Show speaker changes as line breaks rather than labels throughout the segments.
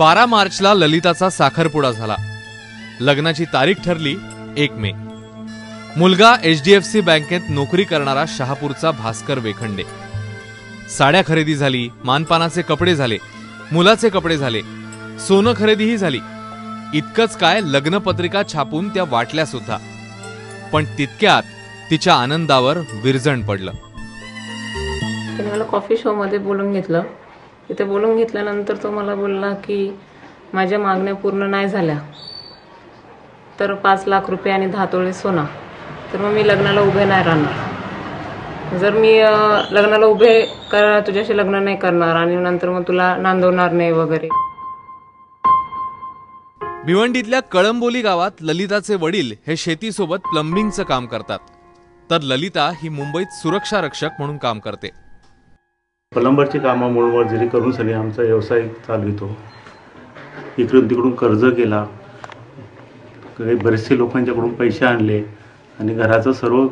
बारा मार्चला ललिताचा साखरपुडा झाला. लग्नाची तारीख ठरली एक मे. मुलगा एच डी एफ सी बँकेत नोकरी करणारा शहापूरचा भास्कर वेखंडे. साड्या खरेदी झाली मानपानाचे कपडे झाले मुलाचे कपडे झाले सोनं खरेदीही झाली. इतकंच काय लग्नपत्रिका छापून त्या वाटल्या सुद्धा. पण तितक्यात तिच्या आनंदावर विरजण पडलं.
कॉफी मला कॉफी बोलून घेतलं. तिथे बोलून घेतल्यानंतर तो मला बोलला की माझ्या मागण्या पूर्ण नाही झाल्या. तर पाच लाख रुपये आणि दहा तोळे सोना. तर मग मी लग्नाला उभे नाही राहणार. जर मी लग्नाला उभे कर तुझ्याशी लग्न नाही करणार आणि नंतर मग तुला नांदवणार नाही वगैरे.
भिवंडीतल्या कळंबोली गावात ललिताचे वडील हे शेतीसोबत प्लंबिंगचं काम करतात. तर ललिता ही मुंबईत सुरक्षा रक्षक म्हणून काम करते.
प्लंबरची कामं मूळ मजुरी करून सनी आमचा व्यवसाय चालवितो. इकडून तिकडून कर्ज केला. काही बरेचसे लोकांच्याकडून पैसे आणले आणि घराचं सर्व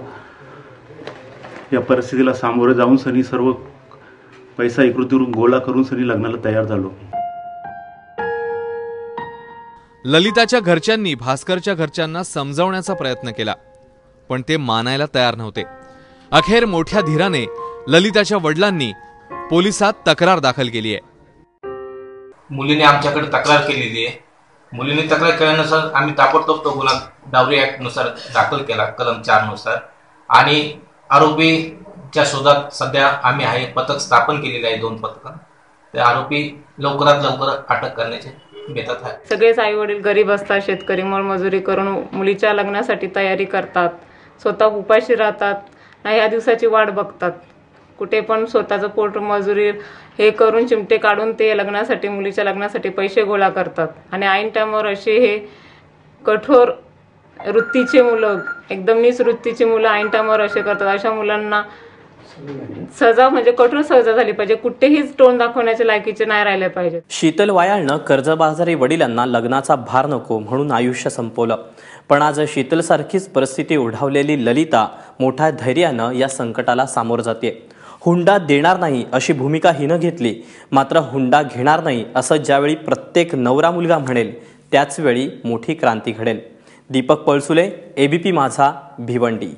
या परिस्थितीला सामोरं जाऊन सनी सर्व पैसा इकडून तिकडून गोळा करून सनी लग्नाला तयार झालो.
ललिताच्या घरच्यांनी भास्करच्या घरच्यांना समजावण्याचा प्रयत्न केला पण ते मानायला तयार नव्हते. अखेर मोठ्या धीराने ललिताच्या वडिलांनी पोलिसात तक्रार दाखल केली आहे.
मुलीने आमच्याकडे तक्रार केलेली आहे. मुलीने तक्रार केल्यानुसार आम्ही ताबडतोब तो गुन्हा डावरी नुसार दाखल केला कलम चारनुसार आणि आरोपीच्या शोधात सध्या आम्ही आहे पथक स्थापन केलेले आहे दोन पथकं. ते आरोपी लवकरात लवकर अटक करण्याचे बेतात आहे.
सगळेच आई वडील गरीब असतात शेतकरी मजुरी करून मुलीच्या लग्नासाठी तयारी करतात स्वतः उपाशी राहतात ना ह्या दिवसाची वाट बघतात. कुठे पण स्वतःचं पोट मजुरी हे करून चिमटे काढून ते लग्नासाठी मुलीच्या लग्नासाठी पैसे गोळा करतात. आणि ऐन टायमावर असे हे कठोर वृत्तीचे मुलं एकदम नीच वृत्तीची मुलं ऐन टायमावर असे करतात. अशा मुलांना सजा म्हणजे कठोर सजा झाली पाहिजे. कुठेहीच तोंड दाखवण्याच्या लायकीचे नाही राहिले पाहिजे
शीतल वायाळनं कर्जबाजारी वडिलांना लग्नाचा भार नको म्हणून आयुष्य संपवलं. पण आज शीतलसारखीच परिस्थिती ओढावलेली ललिता मोठ्या धैर्यानं या संकटाला सामोर जाते हुंडा देणार नाही अशी भूमिका हिनं घेतली. मात्र हुंडा घेणार नाही असं ज्यावेळी प्रत्येक नवरा मुलगा म्हणेल त्याचवेळी मोठी क्रांती घडेल. दीपक पळसुले एबीपी माझा भिवंडी.